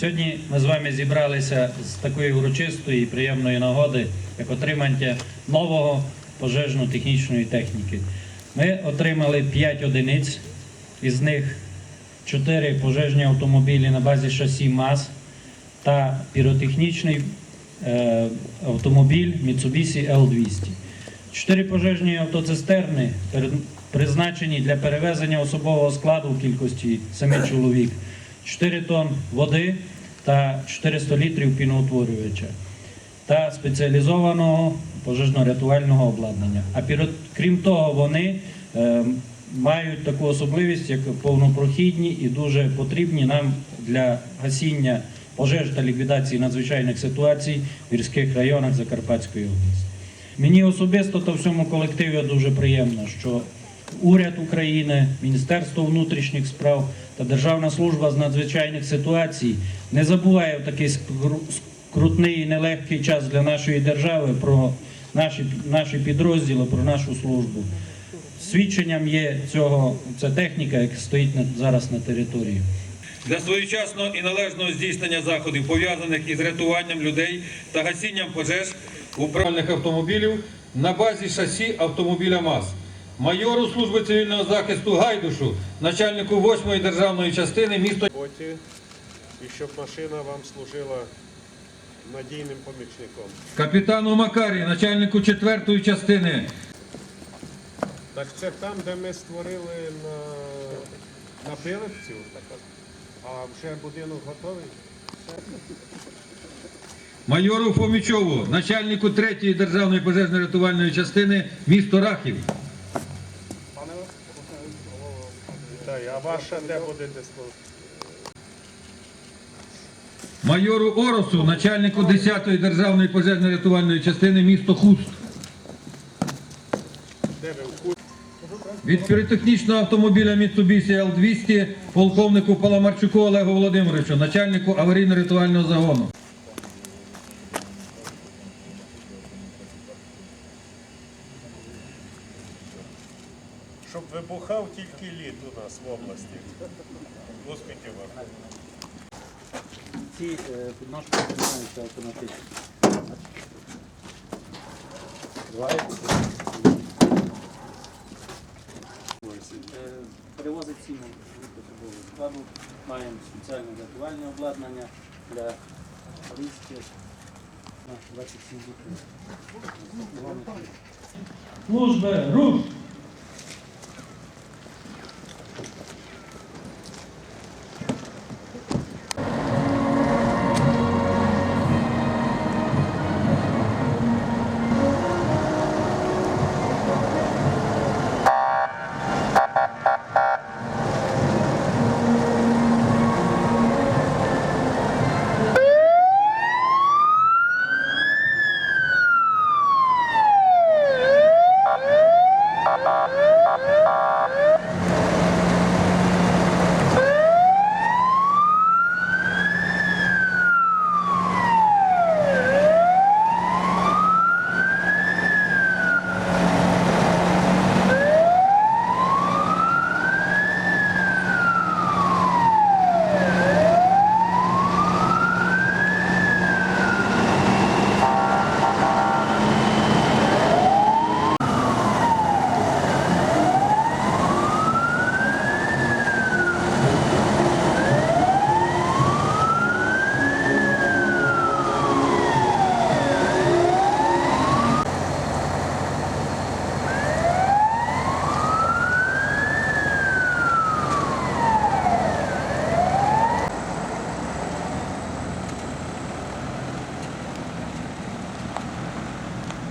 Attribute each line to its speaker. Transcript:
Speaker 1: Сьогодні ми з вами зібралися з такої урочистої і приємної нагоди, як отримання нового пожежно-технічної техніки. Ми отримали 5 одиниць, із них 4 пожежні автомобілі на базі шасі МАЗ та піротехнічний е, автомобіль Mitsubishi L200. Чотири пожежні автоцистерни призначені для перевезення особового складу в кількості 7 чоловік, 4 тонн води та 400 літрів піноутворювача та спеціалізованого пожежно-рятувального обладнання. А крім того, вони е, мають таку особливість, як повнопрохідні і дуже потрібні нам для гасіння пожеж та ліквідації надзвичайних ситуацій в гірських районах Закарпатської області. Мені особисто та всьому колективі дуже приємно, що уряд України, Міністерство внутрішніх справ та Державна служба з надзвичайних ситуацій не забуває в такий скрутний і нелегкий час для нашої держави про наші, наші підрозділи, про нашу службу. Свідченням є цього ця техніка, яка стоїть зараз на території.
Speaker 2: для своєчасного і належного здійснення заходів, пов'язаних із рятуванням людей та гасінням пожеж управлінних автомобілів на базі шасі автомобіля МАЗ. Майору служби цивільного захисту Гайдушу, начальнику 8-ї державної частини міста
Speaker 3: і щоб машина вам служила надійним помічником.
Speaker 2: капітану Макарі, начальнику 4-ї частини
Speaker 3: Так це там, де ми створили на, на Пилипцю, а вже будинок готовий.
Speaker 2: майору Фомічову, начальнику 3-ї державної пожежно-рятувальної частини місто Рахів.
Speaker 3: А ваша де буде дисло?
Speaker 2: Майору Оросу, начальнику 10-ї державної пожежно-рятувальної частини місто Хуст.
Speaker 3: Де ви в кут?
Speaker 2: Від піротехнічного автомобіля Mitsubishi L200 полковнику Паламарчуку Олегу Володимировичу, начальнику аварійно-рятувального загону.
Speaker 3: Щоб вибухав тільки лід у нас в області. Успіхів вам.
Speaker 1: Ці підножки знімаються автоматично. Перевозить сіно особового складу, маємо спеціальне рятувальне обладнання для різки на 27 літрів. Служби, рух!